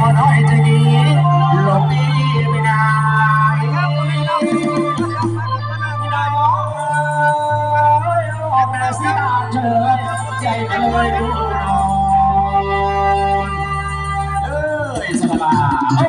พอน้อยใจดีหลบหนีไม่ได้ไม่ได้ออกมาเสียเฉยใจเลยดูนอนเอ้ยสบาย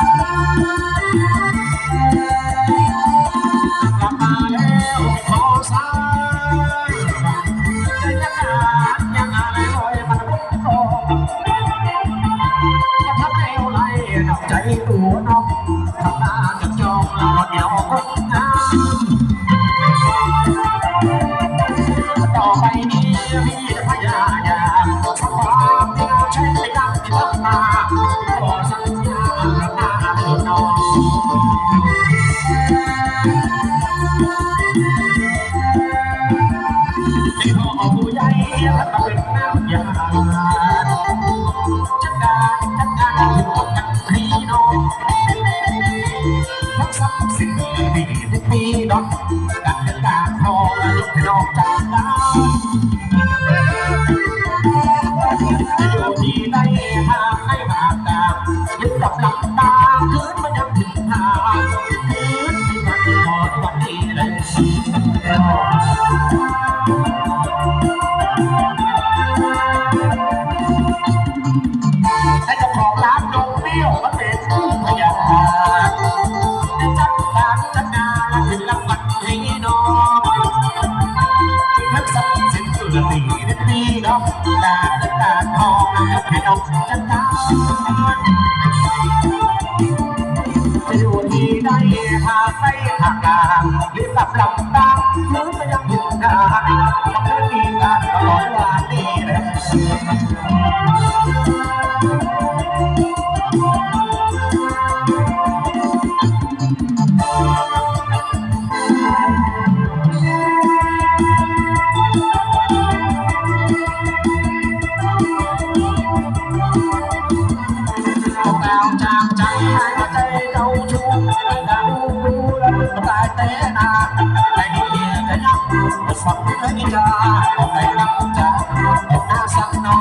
และก็เป็นน้ำยาจัดการจัดการถึงต้องกันให้น้องทั้งทรัพย์สินดีทุกปีน้องกรจัดกรพอและลูกน้องจัดา ตาคืนมันยังถึงทางคืนที่มันพอวันนี้เลยให้เจ้าของร้านนมเปรี้ยวมาเป็นพยานจัดการจัดงานถึงรางวัลให้น้องทั้งทรัพย์สินเกือบตีนิดนี้น้องตาตาทองให้น้องจัดการ รีบหลับตามหรือจะยังอยู่นานต้องได้มีการตลอดวันนี้เลย ฝักไอ้ยาเอาไปนักจะเอาหน้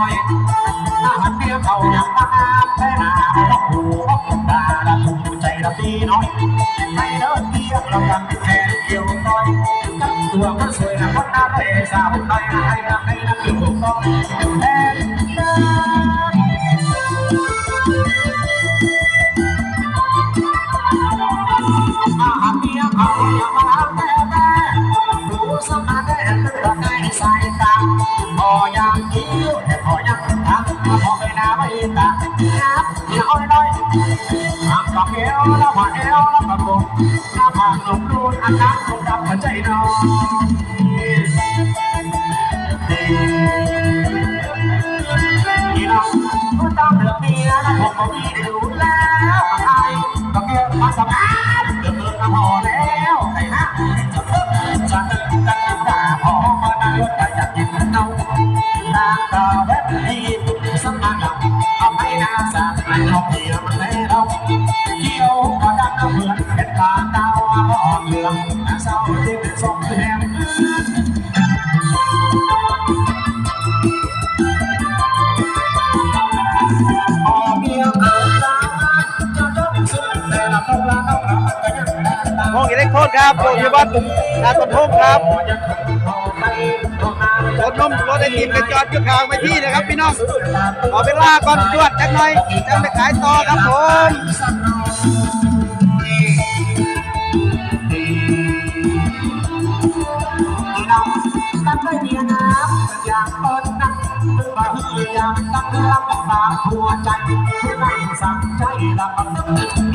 วละมาเอวละมาโกหน้าผากหนุ่มรูนอันนั้นคงดำหัวใจน้อน ครับโชติวัฒน์ชาตนทงครับรถนมรถไอติมกระจอดอยู่ขางไปที่นะครับพี่น้องขอเวลาก่อนจวดจังหน่อยจังไปขายต่อครับผมงเรีนนอยากดนัต่อคงรับสามหัวใจเพื่สั่งใจรับตั้ง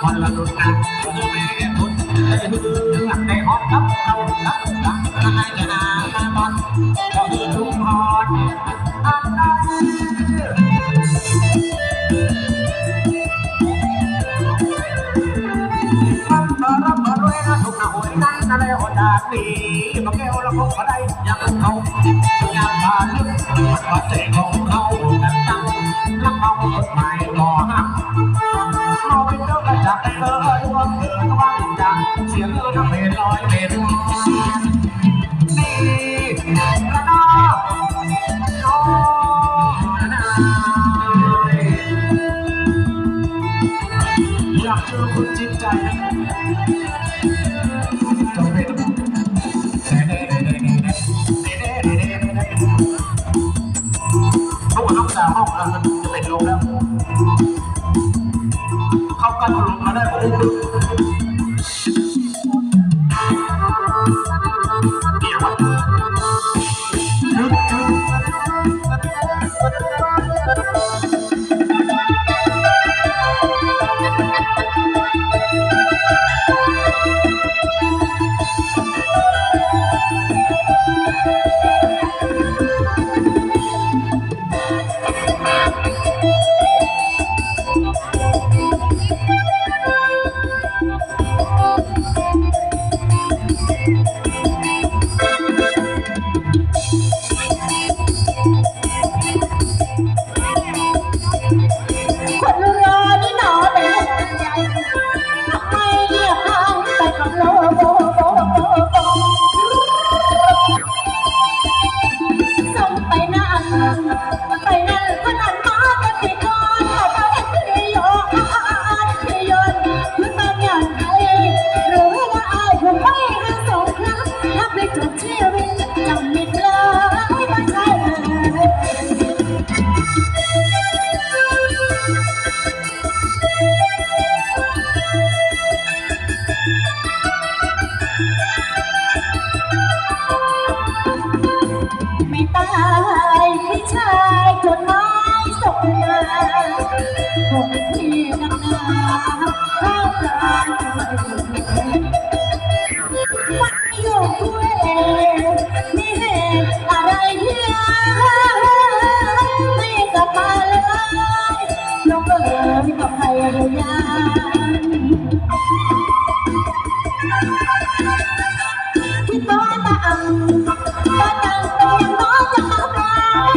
คนละลุนนะโอ้แม่บุญได้ฮือหลักได้ฮอตดับเข้าดับดับกระนายจะนาหน้าบอลก็คือลุงฮอตอันใดมันมารับมารวยนะทุกหน้าหวยนั่นนะเลยหอดาปีมาแก้วละพบอะไรยังเขายังมาลึกมันมาเตะของเขาตั้งตั้งลักเอากฎหมายต่อห้ามเอาไปเจ้า จากเธอร่วมเธอว่าจากเสียงเธอทำเป็นลอยเป็นดีระนาน้องนายอยากเจอคนจริงใจจำเป็นลูกน้องสาวห้องเราจะเป็นลมแล้ว I'm not going.